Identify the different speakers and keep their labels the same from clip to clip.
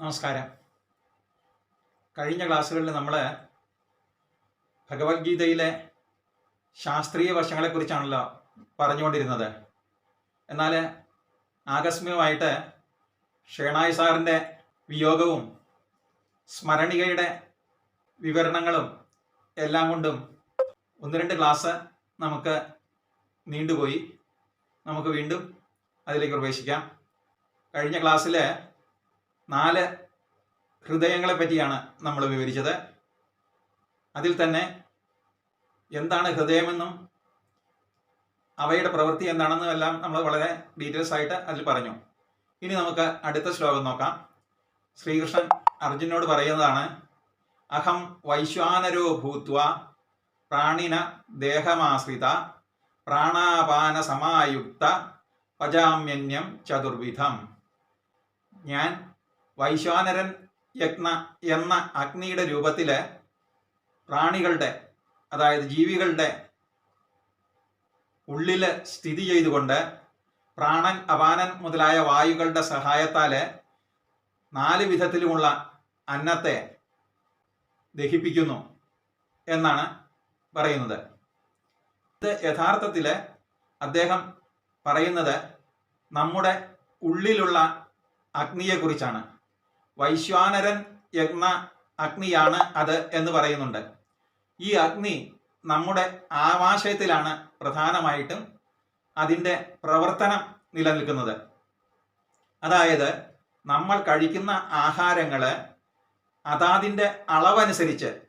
Speaker 1: നമസ്കാരം. കഴിഞ്ഞ ക്ലാസ്സുകളിൽ നമ്മൾ ഭഗവത്ഗീതയിലെ ശാസ്ത്രീയ വശങ്ങളെക്കുറിച്ചാണല്ലോ പറഞ്ഞുകൊണ്ടിരുന്നത്. എന്നാൽ ആകസ്മികമായിട്ട് ഷേണായി സാറിന്റെ വിയോഗവും സ്മരണികയുടെ വിവരണങ്ങളും എല്ലാം കൊണ്ടും ഒന്ന് രണ്ട് ക്ലാസ് നമുക്ക് നീണ്ടുപോയി. നമുക്ക് വീണ്ടും അതിലേക്ക് പ്രവേശിക്കാം. കഴിഞ്ഞ ക്ലാസ്സിൽ നാല് ഹൃദയങ്ങളെ പറ്റിയാണ് നമ്മൾ വിവരിച്ചത്. അതിൽ തന്നെ എന്താണ് ഹൃദയമെന്നും അവയുടെ പ്രവൃത്തി എന്താണെന്നും എല്ലാം നമ്മൾ വളരെ ഡീറ്റെയിൽസ് ആയിട്ട് അതിൽ പറഞ്ഞു. ഇനി നമുക്ക് അടുത്ത ശ്ലോകം നോക്കാം. ശ്രീകൃഷ്ണൻ അർജുനോട് പറയുന്നതാണ് അഹം വൈശ്വാനരോ ഭൂത്വ പ്രാണിന ദേഹമാശ്രിത പ്രാണാപാന സമായുക്ത പജാമ്യന്യം ചതുർവിധം. ഞാൻ വൈശ്വാനരൻ യജ്ഞ എന്ന അഗ്നിയുടെ രൂപത്തിൽ പ്രാണികളുടെ അതായത് ജീവികളുടെ ഉള്ളിൽ സ്ഥിതി ചെയ്തുകൊണ്ട് പ്രാണൻ അപാനൻ മുതലായ വായുകളുടെ സഹായത്താൽ നാല് വിധത്തിലുമുള്ള അന്നത്തെ ദഹിപ്പിക്കുന്നു എന്നാണ് പറയുന്നത്. ഇത് യഥാർത്ഥത്തിൽ അദ്ദേഹം പറയുന്നത് നമ്മുടെ ഉള്ളിലുള്ള അഗ്നിയെക്കുറിച്ചാണ്. വൈശ്വാനരൻ യജ്ഞ അഗ്നിയാണ് അത് എന്ന് പറയുന്നുണ്ട്. ഈ അഗ്നി നമ്മുടെ ആവാശയത്തിലാണ് പ്രധാനമായിട്ടും അതിന്റെ പ്രവർത്തനം നിലനിൽക്കുന്നത്. അതായത് നമ്മൾ കഴിക്കുന്ന ആഹാരങ്ങൾ അതാതിന്റെ അളവനുസരിച്ച്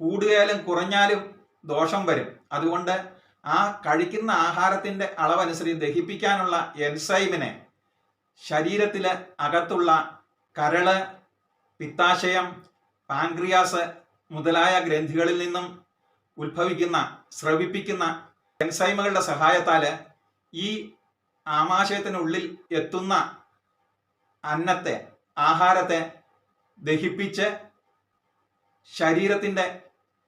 Speaker 1: കൂടുകയാലും കുറഞ്ഞാലും ദോഷം വരും. അതുകൊണ്ട് ആ കഴിക്കുന്ന ആഹാരത്തിന്റെ അളവനുസരിച്ച് ദഹിപ്പിക്കാനുള്ള എൻസൈമിനെ ശരീരത്തിലെ അകത്തുള്ള കരൾ പിത്താശയം പാൻക്രിയാസ് മുതലായ ഗ്രന്ഥികളിൽ നിന്നും ഉത്ഭവിക്കുന്ന സ്രവിപ്പിക്കുന്ന എൻസൈമുകളുടെ സഹായത്താൽ ഈ ആമാശയത്തിനുള്ളിൽ എത്തുന്ന അന്നത്തെ ആഹാരത്തെ ദഹിപ്പിച്ച് ശരീരത്തിന്റെ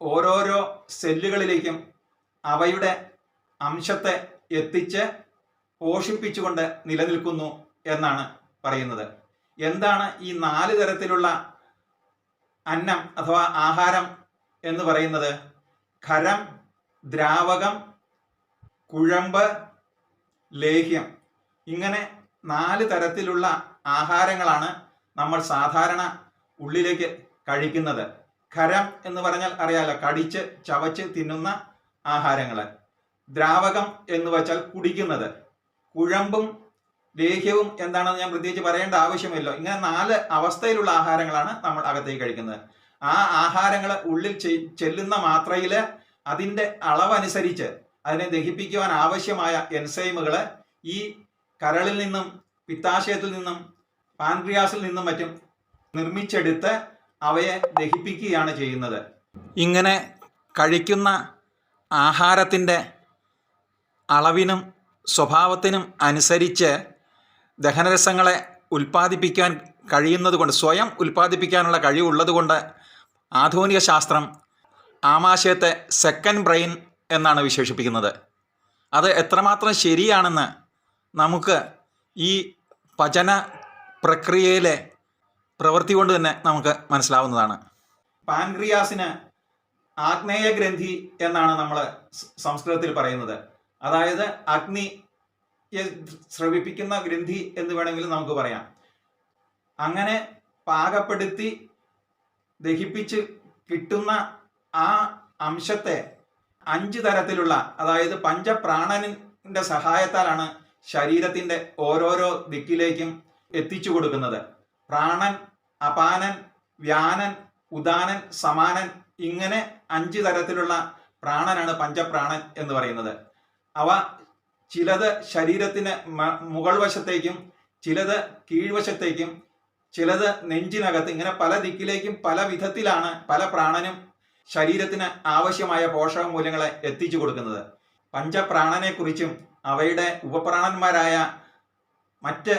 Speaker 1: ഓരോരോ സെല്ലുകളിലേക്കും അവയുടെ അംശത്തെ എത്തിച്ച് പോഷിപ്പിച്ചുകൊണ്ട് നിലനിൽക്കുന്നു എന്നാണ് പറയുന്നത്. എന്താണ് ഈ നാല് തരത്തിലുള്ള അന്നം അഥവാ ആഹാരം എന്ന് പറയുന്നത്? ഖരം ദ്രാവകം കുഴമ്പ് ലേഹ്യം. ഇങ്ങനെ നാല് തരത്തിലുള്ള ആഹാരങ്ങളാണ് നമ്മൾ സാധാരണ ഉള്ളിലേക്ക് കഴിക്കുന്നത്. ഖരം എന്ന് പറഞ്ഞാൽ അറിയാലോ കടിച്ച് ചവച്ച് തിന്നുന്ന ആഹാരങ്ങൾ ദ്രാവകം എന്ന് വെച്ചാൽ കുടിക്കുന്നത്. കുഴമ്പും ലേഹ്യവും എന്താണെന്ന് ഞാൻ പ്രത്യേകിച്ച് പറയേണ്ട ആവശ്യമില്ല. ഇങ്ങനെ നാല് അവസ്ഥയിലുള്ള ആഹാരങ്ങളാണ് നമ്മൾ അകത്തേക്ക് കഴിക്കുന്നത്. ആ ആഹാരങ്ങൾ ഉള്ളിൽ ചെല്ലുന്ന മാത്രയിൽ അതിന്റെ അളവനുസരിച്ച് അതിനെ ദഹിപ്പിക്കുവാൻ ആവശ്യമായ എൻസൈമുകൾ ഈ കരളിൽ നിന്നും പിത്താശയത്തിൽ നിന്നും പാൻക്രിയാസിൽ നിന്നും മറ്റും നിർമ്മിച്ചെടുത്ത് അവയെ ദഹിപ്പിക്കുകയാണ് ചെയ്യുന്നത്. ഇങ്ങനെ കഴിക്കുന്ന ആഹാരത്തിന്റെ അളവിനും സ്വഭാവത്തിനും അനുസരിച്ച് ദഹനരസങ്ങളെ ഉൽപ്പാദിപ്പിക്കാൻ കഴിയുന്നത് കൊണ്ട് സ്വയം ഉൽപ്പാദിപ്പിക്കാനുള്ള കഴിവുള്ളത് കൊണ്ട് ആധുനിക ശാസ്ത്രം ആമാശയത്തെ സെക്കൻഡ് ബ്രെയിൻ എന്നാണ് വിശേഷിപ്പിക്കുന്നത്. അത് എത്രമാത്രം ശരിയാണെന്ന് നമുക്ക് ഈ പചന പ്രക്രിയയിലെ പ്രവൃത്തി കൊണ്ട് തന്നെ നമുക്ക് മനസ്സിലാവുന്നതാണ്. പാൻക്രിയാസിന് ആഗ്നേയ ഗ്രന്ഥി എന്നാണ് നമ്മൾ സംസ്കൃതത്തിൽ പറയുന്നത്. അതായത് അഗ്നി സ്രവിപ്പിക്കുന്ന ഗ്രന്ഥി എന്ന് വേണമെങ്കിൽ നമുക്ക് പറയാം. അങ്ങനെ പാകപ്പെടുത്തി ദഹിപ്പിച്ച് കിട്ടുന്ന ആ അംശത്തെ അഞ്ച് തരത്തിലുള്ള അതായത് പഞ്ചപ്രാണനിന്റെ സഹായത്താലാണ് ശരീരത്തിന്റെ ഓരോരോ ദിക്കിലേക്കും എത്തിച്ചു കൊടുക്കുന്നത്. പ്രാണൻ അപാനൻ വ്യാനൻ ഉദാനൻ സമാനൻ ഇങ്ങനെ അഞ്ച് തരത്തിലുള്ള പ്രാണനാണ് പഞ്ചപ്രാണൻ എന്ന് പറയുന്നത്. അവ ചിലത് ശരീരത്തിന് മുകൾ വശത്തേക്കും ചിലത് കീഴ്വശത്തേക്കും ചിലത് നെഞ്ചിനകത്ത് ഇങ്ങനെ പല ദിക്കിലേക്കും പല വിധത്തിലാണ് പല പ്രാണനും ശരീരത്തിന് ആവശ്യമായ പോഷക മൂല്യങ്ങളെ എത്തിച്ചു കൊടുക്കുന്നത്. പഞ്ചപ്രാണനെ കുറിച്ചും അവയുടെ ഉപപ്രാണന്മാരായ മറ്റ്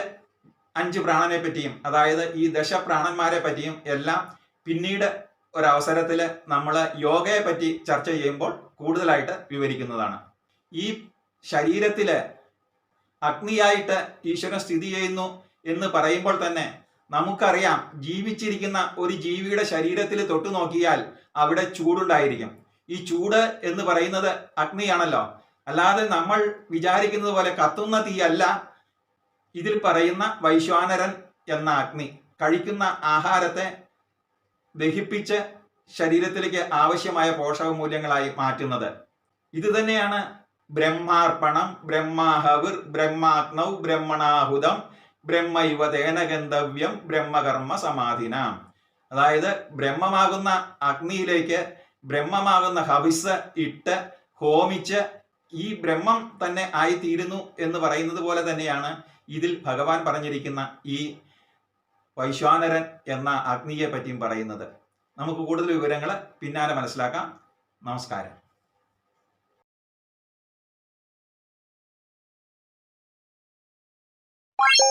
Speaker 1: അഞ്ച് പ്രാണനെ പറ്റിയും അതായത് ഈ ദശപ്രാണന്മാരെ പറ്റിയും എല്ലാം പിന്നീട് ഒരവസരത്തിൽ നമ്മൾ യോഗയെ പറ്റി ചർച്ച ചെയ്യുമ്പോൾ കൂടുതലായിട്ട് വിവരിക്കുന്നതാണ്. ഈ ശരീരത്തിൽ അഗ്നിയായിട്ട് ഈശ്വരൻ സ്ഥിതി ചെയ്യുന്നു എന്ന് പറയുമ്പോൾ തന്നെ നമുക്കറിയാം ജീവിച്ചിരിക്കുന്ന ഒരു ജീവിയുടെ ശരീരത്തിൽ തൊട്ടു നോക്കിയാൽ അവിടെ ചൂടുണ്ടായിരിക്കും. ഈ ചൂട് എന്ന് പറയുന്നത് അഗ്നിയാണല്ലോ. അല്ലാതെ നമ്മൾ വിചാരിക്കുന്നത് പോലെ കത്തുന്ന തീയല്ല. ഇതിൽ പറയുന്ന വൈശ്വാനരൻ എന്ന അഗ്നി കഴിക്കുന്ന ആഹാരത്തെ ദഹിപ്പിച്ച് ശരീരത്തിലേക്ക് ആവശ്യമായ പോഷക മൂല്യങ്ങളായി മാറ്റുന്നത്. ഇത് തന്നെയാണ് ബ്രഹ്മാർപ്പണം ബ്രഹ്മാഹവിർ ബ്രഹ്മാഗ്നൗ ബ്രഹ്മണാഹുതം ബ്രഹ്മൈവ തേന ഗന്ധവ്യം ബ്രഹ്മകർമ്മ സമാധിന. അതായത് ബ്രഹ്മമാകുന്ന അഗ്നിയിലേക്ക് ബ്രഹ്മമാകുന്ന ഹവിസ് ഇട്ട് ഹോമിച്ച് ഈ ബ്രഹ്മം തന്നെ ആയിത്തീരുന്നു എന്ന് പറയുന്നത് പോലെ തന്നെയാണ് ഇതിൽ ഭഗവാൻ പറഞ്ഞിരിക്കുന്ന ഈ വൈശ്വാനരൻ എന്ന അഗ്നിയെ പറ്റിയും പറയുന്നത്. നമുക്ക് കൂടുതൽ വിവരങ്ങൾ പിന്നാലെ മനസ്സിലാക്കാം. നമസ്കാരം. ピッ!